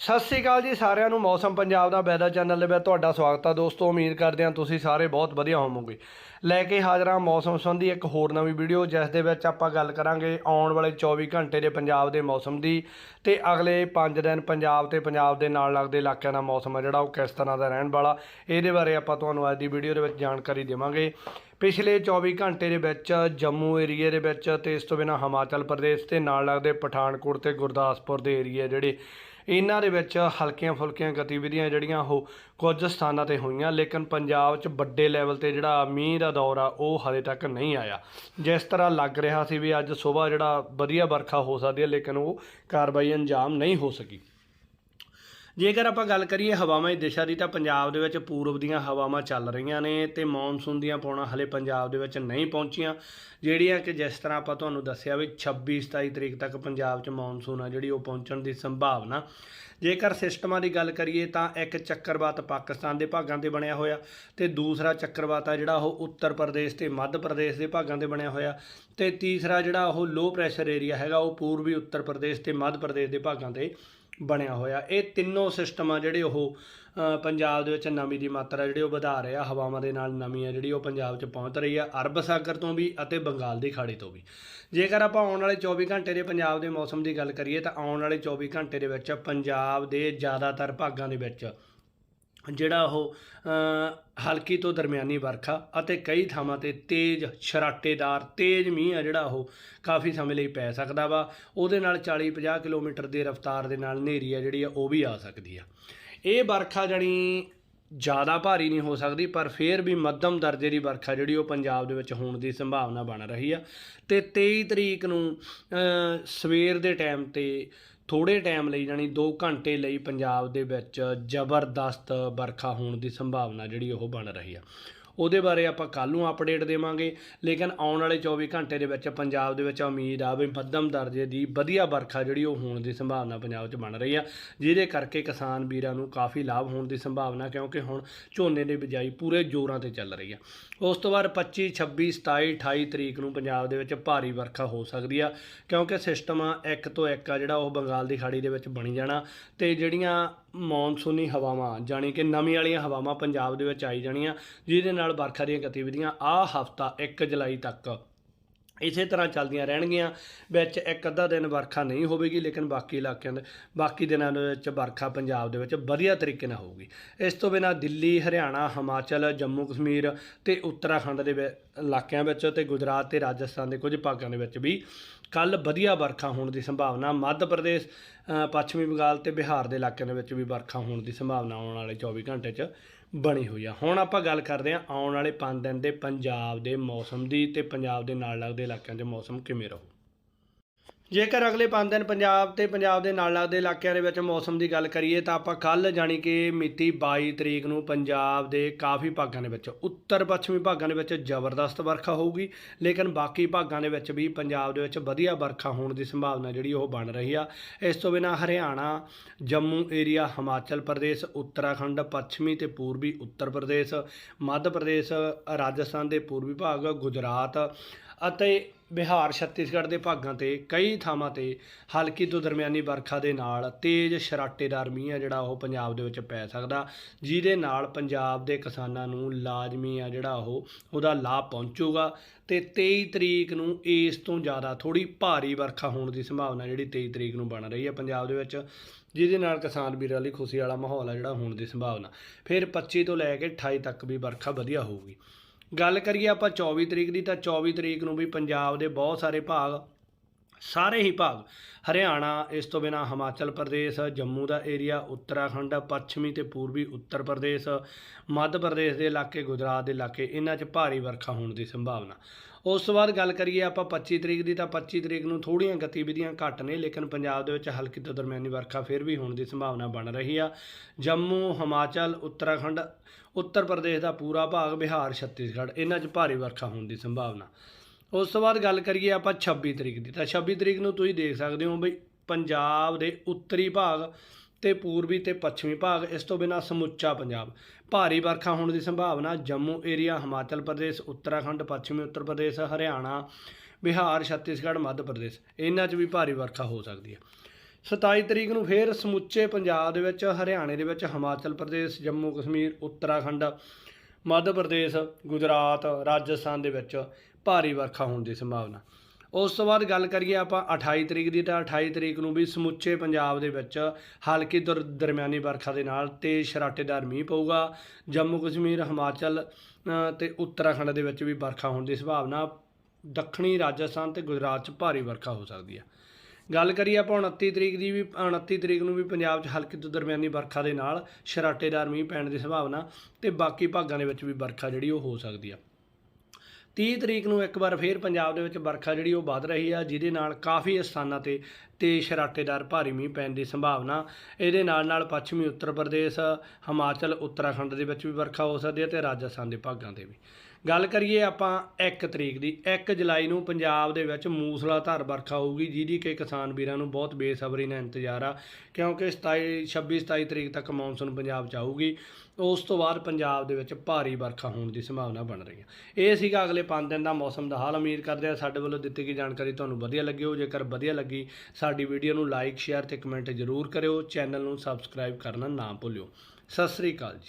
ਸਤਿ ਸ੍ਰੀ ਅਕਾਲ ਜੀ ਸਾਰਿਆਂ ਨੂੰ, ਮੌਸਮ ਪੰਜਾਬ ਦਾ ਵੈਦਰ ਚੈਨਲ ਦੇ ਵਿੱਚ ਤੁਹਾਡਾ ਸਵਾਗਤ ਆ ਦੋਸਤੋ, ਉਮੀਦ ਕਰਦੇ ਹਾਂ ਤੁਸੀਂ ਸਾਰੇ ਬਹੁਤ ਵਧੀਆ ਹੋਵੋਗੇ। ਲੈ ਕੇ ਹਾਜ਼ਰਾਂ ਮੌਸਮ ਸੰਬੰਧੀ ਇੱਕ ਹੋਰ ਨਵੀਂ ਵੀਡੀਓ, ਜਿਸ ਦੇ ਵਿੱਚ ਆਪਾਂ ਗੱਲ ਕਰਾਂਗੇ ਆਉਣ ਵਾਲੇ 24 ਘੰਟੇ ਦੇ ਪੰਜਾਬ ਦੇ ਮੌਸਮ ਦੀ ਤੇ ਅਗਲੇ 5 ਦਿਨ ਪੰਜਾਬ ਤੇ ਪੰਜਾਬ ਦੇ ਨਾਲ ਲੱਗਦੇ ਇਲਾਕਿਆਂ ਦਾ ਮੌਸਮ ਹੈ ਜਿਹੜਾ, ਉਹ ਕਿਸ ਤਰ੍ਹਾਂ ਦਾ ਰਹਿਣ ਵਾਲਾ, ਇਹਦੇ ਬਾਰੇ ਆਪਾਂ ਤੁਹਾਨੂੰ ਅੱਜ ਦੀ ਵੀਡੀਓ ਦੇ ਵਿੱਚ ਜਾਣਕਾਰੀ ਦੇਵਾਂਗੇ। ਪਿਛਲੇ 24 ਘੰਟੇ ਦੇ ਵਿੱਚ ਜੰਮੂ ਏਰੀਏ ਦੇ ਵਿੱਚ ਤੇ ਇਸ ਤੋਂ ਬਿਨਾਂ ਹਿਮਾਚਲ ਪ੍ਰਦੇਸ਼ ਤੇ ਨਾਲ ਲੱਗਦੇ ਪਠਾਨਕੋਟ ਤੇ ਗੁਰਦਾਸਪੁਰ ਦੇ ਏਰੀਏ ਜਿਹੜੇ ਇਹਨਾਂ ਦੇ ਵਿੱਚ ਹਲਕੀਆਂ ਫੁਲਕੀਆਂ ਗਤੀਵਿਧੀਆਂ ਜਿਹੜੀਆਂ ਉਹ ਕੁਝ ਸਥਾਨਾਂ ਤੇ ਹੋਈਆਂ, ਲੇਕਿਨ ਪੰਜਾਬ 'ਚ ਵੱਡੇ ਲੈਵਲ ਤੇ ਜਿਹੜਾ ਮੀਂਹ ਦਾ ਦੌਰ ਆ, ਉਹ ਹਲੇ ਤੱਕ ਨਹੀਂ ਆਇਆ। ਜਿਸ ਤਰ੍ਹਾਂ ਲੱਗ ਰਿਹਾ ਸੀ ਵੀ ਅੱਜ ਸਵੇਰ ਜਿਹੜਾ ਵਧੀਆ ਵਰਖਾ ਹੋ ਸਕਦੀ ਹੈ, ਲੇਕਿਨ ਉਹ ਕਾਰਵਾਈ ਅੰਜਾਮ ਨਹੀਂ ਹੋ ਸਕੀ। ਜੇਕਰ ਆਪਾਂ ਗੱਲ ਕਰੀਏ ਹਵਾਵਾਂ ਦੀ ਦਿਸ਼ਾ ਦੀ, ਤਾਂ ਪੰਜਾਬ ਦੇ ਵਿੱਚ ਪੂਰਬ ਦੀਆਂ ਹਵਾਵਾਂ ਚੱਲ ਰਹੀਆਂ ਨੇ ਤੇ ਮੌਨਸੂਨ ਦੀਆਂ ਪੌਣਾ ਹਲੇ ਪੰਜਾਬ ਦੇ ਵਿੱਚ ਨਹੀਂ ਪਹੁੰਚੀਆਂ, ਜਿਹੜੀਆਂ ਕਿ ਜਿਸ ਤਰ੍ਹਾਂ ਆਪਾਂ ਤੁਹਾਨੂੰ ਦੱਸਿਆ ਵੀ 26 27 ਤਰੀਕ ਤੱਕ ਪੰਜਾਬ 'ਚ ਮੌਨਸੂਨ ਆ, ਜਿਹੜੀ ਉਹ ਪਹੁੰਚਣ ਦੀ ਸੰਭਾਵਨਾ। ਜੇਕਰ ਸਿਸਟਮਾਂ ਦੀ ਗੱਲ ਕਰੀਏ, ਤਾਂ ਇੱਕ ਚੱਕਰਵਾਤ ਪਾਕਿਸਤਾਨ ਦੇ ਭਾਗਾਂ ਤੇ ਬਣਿਆ ਹੋਇਆ ਤੇ ਦੂਸਰਾ ਚੱਕਰਵਾਤ ਆ ਜਿਹੜਾ ਉਹ ਉੱਤਰ ਪ੍ਰਦੇਸ਼ ਤੇ ਮੱਧ ਪ੍ਰਦੇਸ਼ ਦੇ ਭਾਗਾਂ ਤੇ ਬਣਿਆ ਹੋਇਆ ਤੇ ਤੀਸਰਾ ਜਿਹੜਾ ਉਹ ਲੋ ਪ੍ਰੈਸ਼ਰ ਏਰੀਆ ਹੈਗਾ, ਉਹ ਪੂਰਬੀ ਉੱਤਰ ਪ੍ਰਦੇਸ਼ ਤੇ ਮੱਧ ਪ੍ਰਦੇਸ਼ ਦੇ ਭਾਗਾਂ ਤੇ ਬਣਿਆ ਹੋਇਆ। ਇਹ ਤਿੰਨੋਂ ਸਿਸਟਮ ਆ ਜਿਹੜੇ ਉਹ ਪੰਜਾਬ ਦੇ ਵਿੱਚ ਨਮੀ ਦੀ ਮਾਤਰਾ ਜਿਹੜੀ ਉਹ ਵਧਾ ਰਿਹਾ ਹਵਾਵਾਂ ਦੇ ਨਾਲ ਨਮੀ ਆ ਜਿਹੜੀ ਉਹ ਪੰਜਾਬ 'ਚ ਪਹੁੰਚ ਰਹੀ ਆ, ਅਰਬ ਸਾਗਰ ਤੋਂ ਵੀ ਅਤੇ ਬੰਗਾਲ ਦੀ ਖਾੜੀ ਤੋਂ ਵੀ। ਜੇਕਰ ਆਪਾਂ ਆਉਣ ਵਾਲੇ 24 ਘੰਟੇ ਦੇ ਪੰਜਾਬ ਦੇ ਮੌਸਮ ਦੀ ਗੱਲ ਕਰੀਏ ਤਾਂ ਆਉਣ ਵਾਲੇ 24 ਘੰਟੇ ਦੇ ਵਿੱਚ ਪੰਜਾਬ ਦੇ ਜ਼ਿਆਦਾਤਰ ਭਾਗਾਂ ਦੇ ਵਿੱਚ ਜਿਹੜਾ ਉਹ ਹਲਕੀ ਤੋਂ ਦਰਮਿਆਨੀ ਵਰਖਾ ਅਤੇ ਕਈ ਥਾਵਾਂ ਤੇ ਤੇਜ਼ ਛਰਾਟੇਦਾਰ, ਤੇਜ਼ ਮੀਂਹ ਆ ਜਿਹੜਾ ਉਹ ਕਾਫੀ ਸਮੇਂ ਲਈ ਪੈ ਸਕਦਾ ਵਾ। ਉਹਦੇ ਨਾਲ 40-50 ਕਿਲੋਮੀਟਰ ਦੀ ਰਫ਼ਤਾਰ ਦੇ ਨਾਲ ਹਨੇਰੀ ਆ ਜਿਹੜੀ ਆ, ਉਹ ਵੀ ਆ ਸਕਦੀ ਆ। ਇਹ ਵਰਖਾ ਜਣੀ ਜ਼ਿਆਦਾ ਭਾਰੀ ਨਹੀਂ ਹੋ ਸਕਦੀ, ਪਰ ਫਿਰ ਵੀ ਮੱਧਮ ਦਰਜੇ ਦੀ ਵਰਖਾ ਜਿਹੜੀ ਉਹ ਪੰਜਾਬ ਦੇ ਵਿੱਚ ਹੋਣ ਦੀ ਸੰਭਾਵਨਾ ਬਣ ਰਹੀ ਆ। ਤੇ 23 ਤਰੀਕ ਨੂੰ ਸਵੇਰ ਦੇ ਟਾਈਮ ਤੇ ਥੋੜੇ ਟਾਈਮ ਲਈ ਜਾਨੀ 2 ਘੰਟੇ ਲਈ ਪੰਜਾਬ ਦੇ ਵਿੱਚ ਜ਼ਬਰਦਸਤ ਵਰਖਾ ਹੋਣ ਦੀ ਸੰਭਾਵਨਾ ਜਿਹੜੀ ਉਹ ਬਣ ਰਹੀ ਆ। ਉਹਦੇ ਬਾਰੇ ਆਪਾਂ ਕੱਲ ਨੂੰ ਅਪਡੇਟ ਦੇਵਾਂਗੇ। ਲੇਕਿਨ ਆਉਣ ਵਾਲੇ 24 ਘੰਟੇ ਦੇ ਵਿੱਚ ਪੰਜਾਬ ਦੇ ਵਿੱਚ ਉਮੀਦ ਆ ਵੀ ਮੱਧਮ ਦਰਜੇ ਦੀ ਵਧੀਆ ਵਰਖਾ ਜਿਹੜੀ ਉਹ ਹੋਣ ਦੀ ਸੰਭਾਵਨਾ ਪੰਜਾਬ 'ਚ ਬਣ ਰਹੀ ਆ। ਜਿਹਦੇ ਕਰਕੇ ਕਿਸਾਨ ਵੀਰਾਂ ਨੂੰ ਕਾਫੀ ਲਾਭ ਹੋਣ ਦੀ ਸੰਭਾਵਨਾ, ਕਿਉਂਕਿ ਹੁਣ ਝੋਨੇ ਦੀ ਬਿਜਾਈ ਪੂਰੇ ਜ਼ੋਰਾਂ ਤੇ ਚੱਲ ਰਹੀ ਆ। ਉਸ ਤੋਂ ਬਾਅਦ 25 26 27 28 ਤਰੀਕ ਨੂੰ ਪੰਜਾਬ ਦੇ ਵਿੱਚ ਭਾਰੀ ਵਰਖਾ ਹੋ ਸਕਦੀ ਆ, ਕਿਉਂਕਿ ਸਿਸਟਮ ਇੱਕ ਤੋਂ ਇੱਕ ਆ ਜਿਹੜਾ ਉਹ ਬੰਗਾਲ ਦੀ ਖਾੜੀ ਦੇ ਵਿੱਚ ਬਣੀ ਜਾਣਾ। ਤੇ ਜਿਹੜੀਆਂ ਮੌਨਸੂਨੀ ਹਵਾਵਾਂ, ਜਾਣੀ ਕਿ ਨਵੀਂ ਵਾਲੀਆਂ ਹਵਾਵਾਂ ਪੰਜਾਬ ਦੇ ਵਿੱਚ ਆਈ ਜਾਣੀਆਂ, ਜਿਹਦੇ ਨਾਲ ਵਰਖਾ ਦੀਆਂ ਗਤੀਵਿਧੀਆਂ ਆਹ ਹਫਤਾ 1 ਜੁਲਾਈ ਤੱਕ ਇਸੇ ਤਰ੍ਹਾਂ ਚੱਲਦੀਆਂ ਰਹਿਣਗੀਆਂ, ਵਿੱਚ ਇੱਕ ਅੱਧਾ ਦਿਨ ਵਰਖਾ ਨਹੀਂ ਹੋਵੇਗੀ, ਲੇਕਿਨ ਬਾਕੀ ਇਲਾਕਿਆਂ ਦੇ ਬਾਕੀ ਦਿਨਾਂ ਦੇ ਵਿੱਚ ਵਰਖਾ ਪੰਜਾਬ ਦੇ ਵਿੱਚ ਵਧੀਆ ਤਰੀਕੇ ਨਾਲ ਹੋਊਗੀ। ਇਸ ਤੋਂ ਬਿਨਾਂ ਦਿੱਲੀ, ਹਰਿਆਣਾ, ਹਿਮਾਚਲ, ਜੰਮੂ ਕਸ਼ਮੀਰ ਤੇ ਉੱਤਰਾਖੰਡ ਦੇ ਵਿ- ਇਲਾਕਿਆਂ ਵਿੱਚ ਤੇ ਗੁਜਰਾਤ ਤੇ ਰਾਜਸਥਾਨ ਦੇ ਕੁਝ ਭਾਗਾਂ ਦੇ ਵਿੱਚ ਵੀ ਕੱਲ ਵਧੀਆ ਵਰਖਾ ਹੋਣ ਦੀ ਸੰਭਾਵਨਾ, ਮੱਧ ਪ੍ਰਦੇਸ਼ ਪੱਛਮੀ ਬੰਗਾਲ ਤੇ ਬਿਹਾਰ ਦੇ ਇਲਾਕਿਆਂ ਦੇ ਵਿੱਚ ਵੀ ਵਰਖਾ ਹੋਣ ਦੀ ਸੰਭਾਵਨਾ ਆਉਣ ਵਾਲੇ 24 ਘੰਟੇ 'ਚ ਬਣੀ ਹੋਈ ਆ। ਹੁਣ ਆਪਾਂ ਗੱਲ ਕਰਦੇ ਹਾਂ ਆਉਣ ਵਾਲੇ 5 ਦਿਨ ਦੇ ਪੰਜਾਬ ਦੇ ਮੌਸਮ ਦੀ ਤੇ ਪੰਜਾਬ ਦੇ ਨਾਲ ਲੱਗਦੇ ਇਲਾਕਿਆਂ ਦੇ ਮੌਸਮ ਕਿਵੇਂ ਰਹੂ। ਜੇਕਰ ਅਗਲੇ 5 ਦਿਨ ਪੰਜਾਬ ਤੇ ਪੰਜਾਬ ਦੇ ਨਾਲ ਲੱਗਦੇ ਇਲਾਕਿਆਂ ਦੇ ਵਿੱਚ ਮੌਸਮ ਦੀ ਗੱਲ ਕਰੀਏ ਤਾਂ ਆਪਾਂ ਕੱਲ ਜਾਣੀ ਕਿ ਮਿਤੀ 22 ਤਰੀਕ ਨੂੰ ਪੰਜਾਬ ਦੇ ਕਾਫੀ ਭਾਗਾਂ ਦੇ ਵਿੱਚ, ਉੱਤਰ ਪੱਛਮੀ ਭਾਗਾਂ ਦੇ ਵਿੱਚ ਜ਼ਬਰਦਸਤ ਵਰਖਾ ਹੋਊਗੀ, ਲੇਕਿਨ ਬਾਕੀ ਭਾਗਾਂ ਦੇ ਵਿੱਚ ਵੀ ਪੰਜਾਬ ਦੇ ਵਿੱਚ ਵਧੀਆ ਵਰਖਾ ਹੋਣ ਦੀ ਸੰਭਾਵਨਾ ਜਿਹੜੀ ਉਹ ਬਣ ਰਹੀ ਆ। ਇਸ ਤੋਂ ਬਿਨਾਂ ਹਰਿਆਣਾ, ਜੰਮੂ ਏਰੀਆ, ਹਿਮਾਚਲ ਪ੍ਰਦੇਸ਼, ਉੱਤਰਾਖੰਡ, ਪੱਛਮੀ ਤੇ ਪੂਰਬੀ ਉੱਤਰ ਪ੍ਰਦੇਸ਼, ਮੱਧ ਪ੍ਰਦੇਸ਼, ਰਾਜਸਥਾਨ ਦੇ ਪੂਰਬੀ ਭਾਗ, ਗੁਜਰਾਤ ਅਤੇ ਬਿਹਾਰ, ਛੱਤੀਸਗੜ੍ਹ ਦੇ ਭਾਗਾਂ ਤੇ ਕਈ ਥਾਵਾਂ ਤੇ ਹਲਕੀ ਤੋਂ ਦਰਮਿਆਨੀ ਵਰਖਾ ਦੇ ਨਾਲ ਤੇਜ਼ ਸ਼ਰਾਟੇਦਾਰ ਮੀਂਹ ਆ ਜਿਹੜਾ ਉਹ ਪੰਜਾਬ ਦੇ ਵਿੱਚ ਪੈ ਸਕਦਾ। ਜਿਹਦੇ ਨਾਲ ਪੰਜਾਬ ਦੇ ਕਿਸਾਨਾਂ ਨੂੰ ਲਾਜ਼ਮੀ ਆ ਜਿਹੜਾ ਉਹ, ਉਹਦਾ ਲਾਭ ਪਹੁੰਚੂਗਾ ਤੇ 23 ਤਰੀਕ ਨੂੰ ਇਸ ਤੋਂ ਜ਼ਿਆਦਾ ਥੋੜੀ ਭਾਰੀ ਵਰਖਾ ਹੋਣ ਦੀ ਸੰਭਾਵਨਾ ਜਿਹੜੀ 23 ਤਰੀਕ ਨੂੰ ਬਣ ਰਹੀ ਹੈ ਪੰਜਾਬ ਦੇ ਵਿੱਚ, ਜਿਹਦੇ ਨਾਲ ਕਿਸਾਨ ਵੀਰਾਂ ਲਈ ਖੁਸ਼ੀ ਵਾਲਾ ਮਾਹੌਲ ਆ ਜਿਹੜਾ ਹੋਣ ਦੀ ਸੰਭਾਵਨਾ। ਫਿਰ 25 ਤੋਂ ਲੈ ਕੇ 28 ਤੱਕ ਵੀ ਵਰਖਾ ਵਧੀਆ ਹੋਊਗੀ। ਗੱਲ ਕਰੀਏ ਆਪਾਂ 24 ਤਰੀਕ ਦੀ ਤਾਂ 24 ਤਰੀਕ ਨੂੰ ਵੀ ਪੰਜਾਬ ਦੇ ਬਹੁਤ ਸਾਰੇ ਭਾਗ ਸਾਰੇ ਹੀ ਭਾਗ। ਹਰਿਆਣਾ, ਇਸ ਤੋਂ ਬਿਨਾ ਹਿਮਾਚਲ ਪ੍ਰਦੇਸ਼, ਜੰਮੂ ਦਾ ਏਰੀਆ, ਉੱਤਰਾਖੰਡ, ਪੱਛਮੀ ਤੇ ਪੂਰਬੀ ਉੱਤਰ ਪ੍ਰਦੇਸ਼, ਮੱਧ ਪ੍ਰਦੇਸ਼ ਦੇ ਇਲਾਕੇ, ਗੁਜਰਾਤ ਦੇ ਇਲਾਕੇ, ਇਹਨਾਂ 'ਚ ਭਾਰੀ ਵਰਖਾ ਹੋਣ ਦੀ ਸੰਭਾਵਨਾ। ਉਸ ਤੋਂ ਬਾਅਦ ਗੱਲ ਕਰੀਏ ਆਪਾਂ 25 ਤਰੀਕ ਦੀ, ਤਾਂ 25 ਤਰੀਕ ਨੂੰ ਥੋੜੀਆਂ ਗਤੀਵਿਧੀਆਂ ਘੱਟ ਨੇ, ਲੇਕਿਨ ਪੰਜਾਬ ਦੇ ਵਿੱਚ ਹਲਕੀ ਤੋਂ ਦਰਮਿਆਨੀ ਵਰਖਾ ਫਿਰ ਵੀ ਹੋਣ ਦੀ ਸੰਭਾਵਨਾ ਬਣ ਰਹੀ ਆ। ਜੰਮੂ, ਹਿਮਾਚਲ, ਉੱਤਰਾਖੰਡ, ਉੱਤਰ ਪ੍ਰਦੇਸ਼ ਦਾ ਪੂਰਾ ਭਾਗ, ਬਿਹਾਰ, ਛੱਤੀਸਗੜ੍ਹ, ਇਹਨਾਂ 'ਚ ਭਾਰੀ ਵਰਖਾ ਹੋਣ ਦੀ ਸੰਭਾਵਨਾ। ਉਸ ਤੋਂ ਬਾਅਦ ਗੱਲ ਕਰੀਏ ਆਪਾਂ 26 ਤਰੀਕ ਦੀ। ਤਾਂ 26 ਤਰੀਕ ਨੂੰ ਤੁਸੀਂ ਦੇਖ ਸਕਦੇ ਹੋ ਬਈ ਪੰਜਾਬ ਦੇ ਉੱਤਰੀ ਭਾਗ ਤੇ ਪੂਰਬੀ ਤੇ ਪੱਛਮੀ ਭਾਗ, ਇਸ ਤੋਂ ਬਿਨਾ ਸਮੁੱਚਾ ਪੰਜਾਬ। ਭਾਰੀ ਵਰਖਾ ਹੋਣ ਦੀ ਸੰਭਾਵਨਾ ਜੰਮੂ ਏਰੀਆ, ਹਿਮਾਚਲ ਪ੍ਰਦੇਸ਼, ਉੱਤਰਾਖੰਡ, ਪੱਛਮੀ ਉੱਤਰ ਪ੍ਰਦੇਸ਼, ਹਰਿਆਣਾ, ਬਿਹਾਰ, ਛੱਤੀਸਗੜ੍ਹ, ਮੱਧ ਪ੍ਰਦੇਸ਼। ਇਹਨਾਂ 'ਚ ਵੀ ਭਾਰੀ ਵਰਖਾ ਹੋ ਸਕਦੀ ਹੈ। 27 ਤਰੀਕ ਨੂੰ ਫੇਰ ਸਮੁੱਚੇ ਪੰਜਾਬ ਦੇ ਵਿੱਚ, ਹਰਿਆਣੇ ਦੇ ਵਿੱਚ, ਹਿਮਾਚਲ ਪ੍ਰਦੇਸ਼, ਜੰਮੂ ਕਸ਼ਮੀਰ, ਉੱਤਰਾਖੰਡ ਮੱਧ ਪ੍ਰਦੇਸ਼ ਗੁਜਰਾਤ ਰਾਜਸਥਾਨ ਦੇ ਵਿੱਚ ਭਾਰੀ ਵਰਖਾ ਹੋਣ ਦੀ ਸੰਭਾਵਨਾ। ਉਸ ਤੋਂ ਬਾਅਦ ਗੱਲ ਕਰੀਏ ਆਪਾਂ 28 ਤਰੀਕ ਦੀ ਤਾਂ 28 ਤਰੀਕ ਨੂੰ ਵੀ ਸਮੁੱਚੇ ਪੰਜਾਬ ਦੇ ਵਿੱਚ ਹਲਕੀ ਦਰ ਦਰਮਿਆਨੀ ਵਰਖਾ ਦੇ ਨਾਲ ਤੇਜ਼ ਸ਼ਰਾਟੇਦਾਰ ਮੀਂਹ ਪਊਗਾ। ਜੰਮੂ ਕਸ਼ਮੀਰ ਹਿਮਾਚਲ ਅ, ਤੇ ਉੱਤਰਾਖੰਡ ਦੇ ਵਿੱਚ ਵੀ ਵਰਖਾ ਹੋਣ ਦੀ ਸੰਭਾਵਨਾ। ਦੱਖਣੀ ਰਾਜਸਥਾਨ ਤੇ ਗੁਜਰਾਤ 'ਚ ਭਾਰੀ ਵਰਖਾ ਹੋ ਸਕਦੀ ਹੈ ਗੱਲ ਕਰੀਏ ਆਪਾਂ 29 ਤਰੀਕ ਦੀ ਵੀ 29 ਤਰੀਕ ਨੂੰ ਵੀ ਪੰਜਾਬ 'ਚ ਹਲਕੀ ਤੋਂ ਦਰਮਿਆਨੀ ਵਰਖਾ ਦੇ ਨਾਲ ਸ਼ਰਾਟੇਦਾਰ ਮੀਂਹ ਪੈਣ ਦੀ ਸੰਭਾਵਨਾ ਤੇ ਬਾਕੀ ਭਾਗਾਂ ਦੇ ਵਿੱਚ ਵੀ ਵਰਖਾ ਜਿਹੜੀ ਉਹ ਹੋ ਸਕਦੀ ਆ। 30 ਤਰੀਕ ਨੂੰ ਇੱਕ ਵਾਰ ਫੇਰ ਪੰਜਾਬ ਦੇ ਵਿੱਚ ਵਰਖਾ ਜਿਹੜੀ ਉਹ ਵੱਧ ਰਹੀ ਆ, ਜਿਹਦੇ ਨਾਲ ਕਾਫੀ ਸਥਾਨਾਂ ਤੇ ਤੇ ਸ਼ਰਾਟੇਦਾਰ ਭਾਰੀ ਮੀਂਹ ਪੈਣ ਦੀ ਸੰਭਾਵਨਾ। ਇਹਦੇ ਨਾਲ ਨਾਲ ਪੱਛਮੀ ਉੱਤਰ ਪ੍ਰਦੇਸ਼, ਹਿਮਾਚਲ, ਉੱਤਰਾਖੰਡ ਦੇ ਵਿੱਚ ਵੀ ਵਰਖਾ ਹੋ ਸਕਦੀ ਹੈ ਤੇ ਰਾਜਸਥਾਨ ਦੇ ਭਾਗਾਂ ਤੇ ਵੀ। ਗੱਲ ਕਰੀਏ ਆਪਾਂ 1 ਤਰੀਕ ਦੀ। 1 ਜੁਲਾਈ ਨੂੰ ਪੰਜਾਬ ਦੇ ਵਿੱਚ ਮੂਸਲਾਧਾਰ ਵਰਖਾ ਹੋਊਗੀ, ਜਿਹਦੀ ਕਿ ਕਿਸਾਨ ਵੀਰਾਂ ਨੂੰ ਬਹੁਤ ਬੇਸਬਰੀ ਨਾਲ ਇੰਤਜ਼ਾਰ ਆ, ਕਿਉਂਕਿ 27 26 27 ਤਰੀਕ ਤੱਕ ਮੌਨਸੂਨ ਪੰਜਾਬ ਚ ਆਊਗੀ। ਉਸ ਤੋਂ ਬਾਅਦ ਪੰਜਾਬ ਦੇ ਵਿੱਚ ਭਾਰੀ ਵਰਖਾ ਹੋਣ ਦੀ ਸੰਭਾਵਨਾ ਬਣ ਰਹੀ ਹੈ ਇਹ ਸੀਗਾ ਅਗਲੇ 5 ਦਿਨ ਦਾ ਮੌਸਮ ਦਾ ਹਾਲ। ਉਮੀਦ ਕਰਦੇ ਆ ਸਾਡੇ ਵੱਲੋਂ ਦਿੱਤੀ ਗਈ ਜਾਣਕਾਰੀ ਤੁਹਾਨੂੰ ਵਧੀਆ ਲੱਗੀ ਹੋ ਜੇਕਰ ਵਧੀਆ ਲੱਗੀ, ਸਾਡੀ ਵੀਡੀਓ ਨੂੰ ਲਾਈਕ, ਸ਼ੇਅਰ ਤੇ ਕਮੈਂਟ ਜ਼ਰੂਰ ਕਰਿਓ। ਚੈਨਲ ਨੂੰ ਸਬਸਕ੍ਰਾਈਬ ਕਰਨਾ ਨਾ ਭੁੱਲਿਓ। ਸਤਿ ਸ੍ਰੀ ਅਕਾਲ ਜੀ।